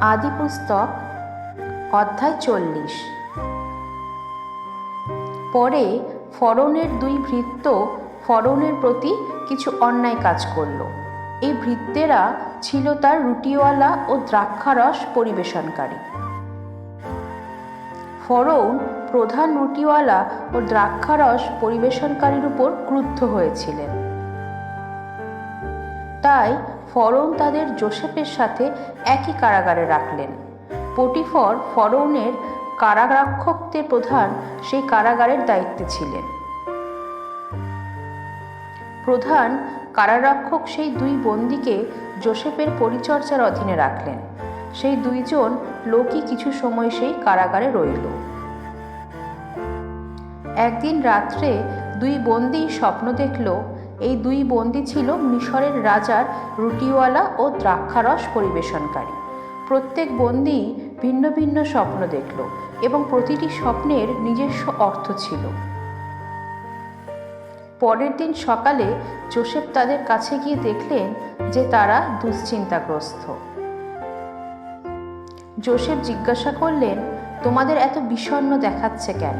আদি পুস্তক অধ্যায় চল্লিশ। পরে ফরনের দুই ভৃত্য ফরনের প্রতি কিছু অন্যায় কাজ করল। এই ভৃত্যেরা ছিল তার রুটিওয়ালা ও দ্রাক্ষারস পরিবেশনকারী। ফরৌন প্রধান রুটিওয়ালা ও দ্রাক্ষারস পরিবেশনকারীর উপর ক্রুদ্ধ হয়েছিলেন। তাই ফরৌন তাদের জোসেফের সাথে একই কারাগারে রাখলেন। পটিফর ফরৌনের কারারক্ষকদের প্রধান সেই কারাগারের দায়িত্বে ছিলেন। প্রধান কারারক্ষক সেই দুই বন্দীকে জোসেফের পরিচর্যার অধীনে রাখলেন। সেই দুইজন লোকই কিছু সময় সেই কারাগারে রইল। একদিন রাত্রে দুই বন্দী স্বপ্ন দেখল এই দুই বন্দি ছিল মিশরের রাজার রুটিওয়ালা ও দ্রাক্ষারস পরিবেশনকারী। প্রত্যেক বন্দি ভিন্ন ভিন্ন স্বপ্ন দেখল এবং প্রতিটি স্বপ্নের নিজস্ব অর্থ ছিল। পরের দিন সকালে জোসেফ তাদের কাছে গিয়ে দেখলেন যে তারা দুশ্চিন্তাগ্রস্ত। জোসেফ জিজ্ঞাসা করলেন, তোমাদের এত বিষণ্ণ দেখাচ্ছে কেন?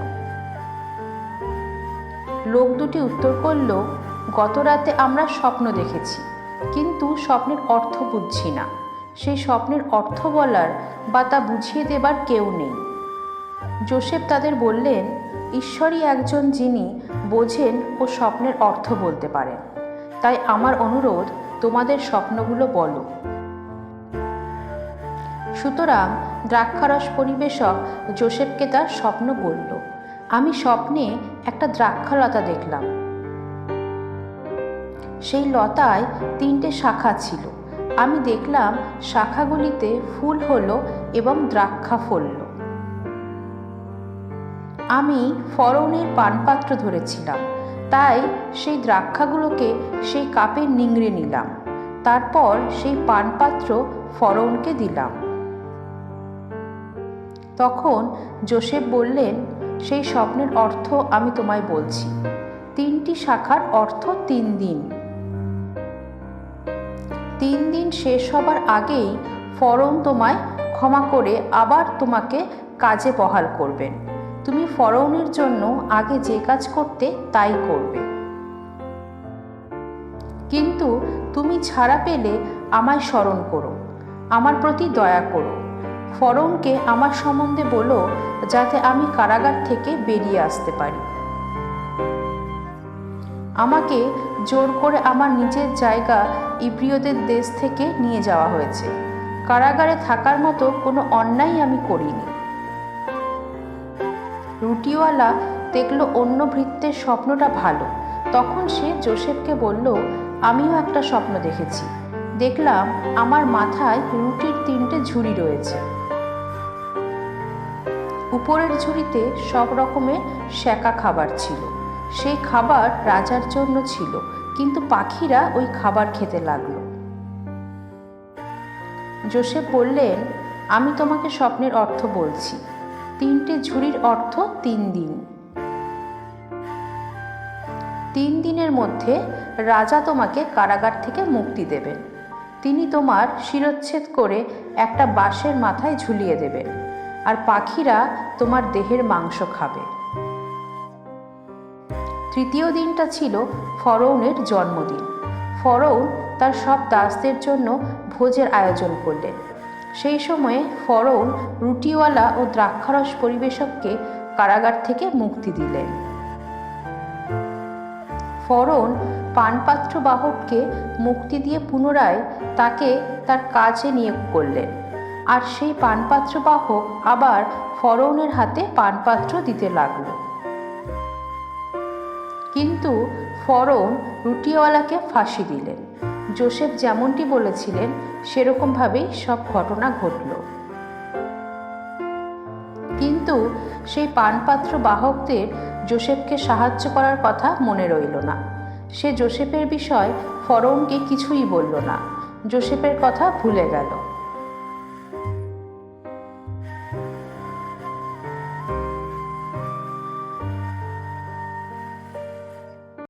লোক দুটি উত্তর করল গত রাতে আমরা স্বপ্ন দেখেছি। কিন্তু স্বপ্নের অর্থ বুঝছি না। সেই স্বপ্নের অর্থ বলার বা তা বুঝিয়ে দেবার কেউ নেই। জোসেফ তাদের বললেন, ঈশ্বরই একজন যিনি বোঝেন ও স্বপ্নের অর্থ বলতে পারেন। তাই আমার অনুরোধ, তোমাদের স্বপ্নগুলো বলো। সুতরাং দ্রাক্ষারস পরিবেশক জোসেফকে তার স্বপ্ন বলল। আমি স্বপ্নে একটা দ্রাক্ষালতা দেখলাম। সেই লতায় তিনটে শাখা ছিল। আমি দেখলাম শাখাগুলিতে ফুল হলো এবং দ্রাক্ষা ফলল। আমি ফরনের পানপাত্র ধরেছিলাম। তাই সেই দ্রাক্ষাগুলোকে সেই কাপে নিংড়ে নিলাম। তারপর সেই পানপাত্র ফরনকে দিলাম। তখন জোসেফ বললেন, সেই স্বপ্নের অর্থ আমি তোমায় বলছি। তিনটি শাখার অর্থ তিন দিন। তিন দিন শেষ হবার আগেই ফরম তোমায় ক্ষমা করে আবার তোমাকে কাজে বহাল করবেন তুমি ফরৌনের জন্য আগে যে কাজ করতে তাই করবে। কিন্তু তুমি ছাড়া পেলে আমায় স্মরণ করো, আমার প্রতি দয়া করো। ফরৌনকে আমার সম্বন্ধে বলো, যাতে আমি কারাগার থেকে বেরিয়ে আসতে পারি। আমাকে জোর করে আমার নিজের জায়গা ইব্রিয়দের দেশ থেকে নিয়ে যাওয়া হয়েছে। কারাগারে থাকার মতো কোনো অন্যায় আমি করিনি। রুটিওয়ালা দেখল অন্য ভৃত্যের স্বপ্নটা ভালো। তখন সে জোসেফকে বলল, আমিও একটা স্বপ্ন দেখেছি। দেখলাম আমার মাথায় রুটির তিনটে ঝুড়ি রয়েছে। উপরের ঝুড়িতে সব রকমের শেকা খাবার ছিল। সেই খাবার রাজার জন্য ছিল, কিন্তু পাখিরা ওই খাবার খেতে লাগল। জোসেফ বললেন, আমি তোমাকে স্বপ্নের অর্থ বলছি। তিনটে ঝুড়ির অর্থ তিন দিন। তিন দিনের মধ্যে রাজা তোমাকে কারাগার থেকে মুক্তি দেবেন। তিনি তোমার শিরচ্ছেদ করে একটা বাঁশের মাথায় ঝুলিয়ে দেবেন। আর পাখিরা তোমার দেহের মাংস খাবে। তৃতীয় দিনটা ছিল ফরৌনের জন্মদিন। ফরৌন তার সব দাসদের জন্য ভোজের আয়োজন করলেন। সেই সময়ে ফরৌন রুটিওয়ালা ও দ্রাক্ষারস পরিবেশককে কারাগার থেকে মুক্তি দিলেন। ফরৌন পানপাত্র বাহককে মুক্তি দিয়ে পুনরায় তাকে তার কাজে নিয়োগ করলেন। আর সেই পানপাত্র বাহক আবার ফরৌনের হাতে পানপাত্র দিতে লাগল। কিন্তু ফরম রুটিওয়ালাকে ফাঁসি দিলেন। জোসেফ যেমনটি বলেছিলেন, সেরকমভাবেই সব ঘটনা ঘটল। কিন্তু সেই পানপাত্র বাহকদের জোসেফকে সাহায্য করার কথা মনে রইল না। সে জোসেফের বিষয় ফরমকে কিছুই বলল না। জোসেফের কথা ভুলে গেল।